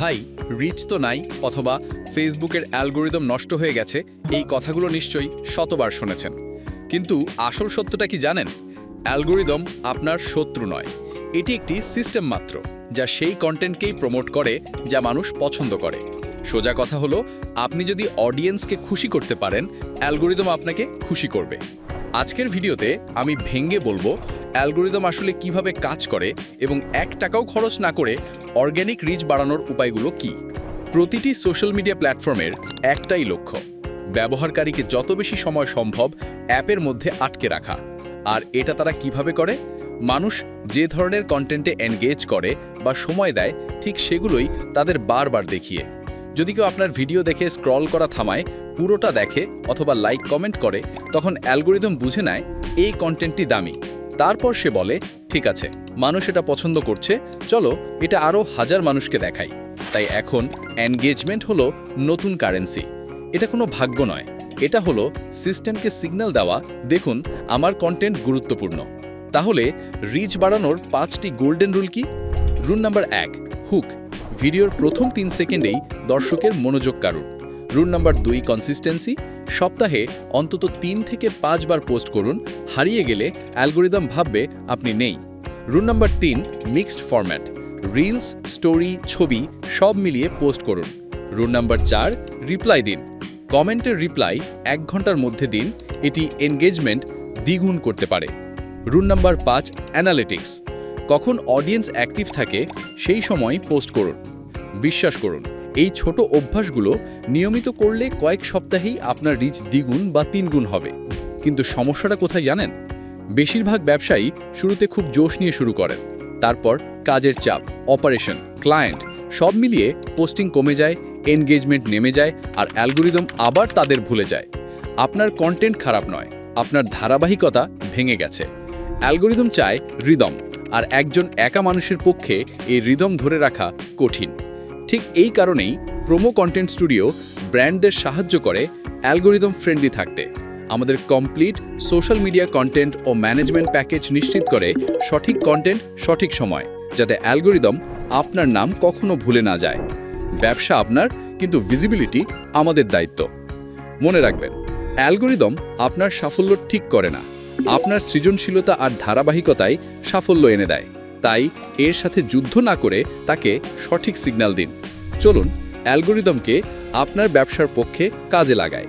ভাই রিচ তো নাই, অথবা ফেসবুকের অ্যালগোরিদম নষ্ট হয়ে গেছে, এই কথাগুলো নিশ্চয়ই শতবার শুনেছেন। কিন্তু আসল সত্যটা কি জানেন? অ্যালগোরিদম আপনার শত্রু নয়, এটি একটি সিস্টেম মাত্র, যা সেই কন্টেন্টকেই প্রমোট করে, যা মানুষ পছন্দ করে। সোজা কথা হলো, আপনি যদি অডিয়েন্সকে খুশি করতে পারেন অ্যালগোরিদম আপনাকে খুশি করবে। আজকের ভিডিওতে আমি ভেঙ্গে বলব অ্যালগোরিদম আসলে কীভাবে কাজ করে এবং এক টাকাও খরচ না করে অর্গ্যানিক রিচ বাড়ানোর উপায়গুলো কি? প্রতিটি সোশ্যাল মিডিয়া প্ল্যাটফর্মের একটাই লক্ষ্য, ব্যবহারকারীকে যত বেশি সময় সম্ভব অ্যাপের মধ্যে আটকে রাখা। আর এটা তারা কীভাবে করে? মানুষ যে ধরনের কন্টেন্টে এনগেজ করে বা সময় দেয়, ঠিক সেগুলোই তাদের বারবার দেখিয়ে। যদি কেউ আপনার ভিডিও দেখে স্ক্রল করা থামায়, পুরোটা দেখে অথবা লাইক কমেন্ট করে, তখন অ্যালগোরিদম বুঝে নেয়, এই কন্টেন্টটি দামি। তারপর সে বলে, ঠিক আছে, মানুষ এটা পছন্দ করছে, চলো এটা আরও হাজার মানুষকে দেখাই। তাই এখন এনগেজমেন্ট হলো নতুন কারেন্সি এটা কোনো ভাগ্য নয়, এটা হলো সিস্টেমকে সিগন্যাল দেওয়া, দেখুন, আমার কন্টেন্ট গুরুত্বপূর্ণ। তাহলে রিচ বাড়ানোর পাঁচটি গোল্ডেন রুল কি? রুল নাম্বার এক হুক ভিডিওর প্রথম তিন সেকেন্ডেই দর্শকের মনোযোগ কারণ রুল নাম্বার দুই কনসিস্টেন্সি সপ্তাহে অন্তত তিন থেকে পাঁচবার পোস্ট করুন, হারিয়ে গেলে অ্যালগোরিদম ভাববে আপনি নেই। রুল নাম্বার তিন, মিক্সড ফরম্যাট। রিলস, স্টোরি, ছবি সব মিলিয়ে পোস্ট করুন। রুল নাম্বার চার, রিপ্লাই দিন। কমেন্টের রিপ্লাই এক ঘণ্টার মধ্যে দিন, এটি এনগেজমেন্ট দ্বিগুণ করতে পারে। রুল নাম্বার পাঁচ, অ্যানালিটিক্স। কখন অডিয়েন্স অ্যাক্টিভ থাকে, সেই সময় পোস্ট করুন। বিশ্বাস করুন। এই ছোট অভ্যাসগুলো নিয়মিত করলে কয়েক সপ্তাহেই আপনার রিচ দ্বিগুণ বা তিনগুণ হবে। কিন্তু সমস্যাটা কোথায় জানেন? বেশিরভাগ ব্যবসায়ী শুরুতে খুব জোশ নিয়ে শুরু করেন। তারপর কাজের চাপ অপারেশন ক্লায়েন্ট সব মিলিয়ে পোস্টিং কমে যায় এনগেজমেন্ট নেমে যায় আর অ্যালগোরিদম আবার তাদের ভুলে যায়। আপনার কন্টেন্ট খারাপ নয়, আপনার ধারাবাহিকতা ভেঙে গেছে। অ্যালগোরিদম চায় রিদম আর একজন একা মানুষের পক্ষে এই রিদম ধরে রাখা কঠিন। ঠিক এই কারণেই প্রোমো কন্টেন্ট স্টুডিও ব্র্যান্ডদের সাহায্য করে অ্যালগোরিদম ফ্রেন্ডলি থাকতে। আমাদের কমপ্লিট সোশ্যাল মিডিয়া কন্টেন্ট ও ম্যানেজমেন্ট প্যাকেজ নিশ্চিত করে সঠিক কন্টেন্ট সঠিক সময়, যাতে অ্যালগোরিদম আপনার নাম কখনো ভুলে না যায়। ব্যবসা আপনার, কিন্তু ভিজিবিলিটি আমাদের দায়িত্ব। মনে রাখবেন অ্যালগোরিদম আপনার সাফল্য ঠিক করে না। আপনার সৃজনশীলতা আর ধারাবাহিকতায় সাফল্য এনে দেয়। তাই এর সাথে যুদ্ধ না করে তাকে সঠিক সিগন্যাল দিন। চলুন, অ্যালগোরিদমকে আপনার ব্যবসার পক্ষে কাজে লাগায়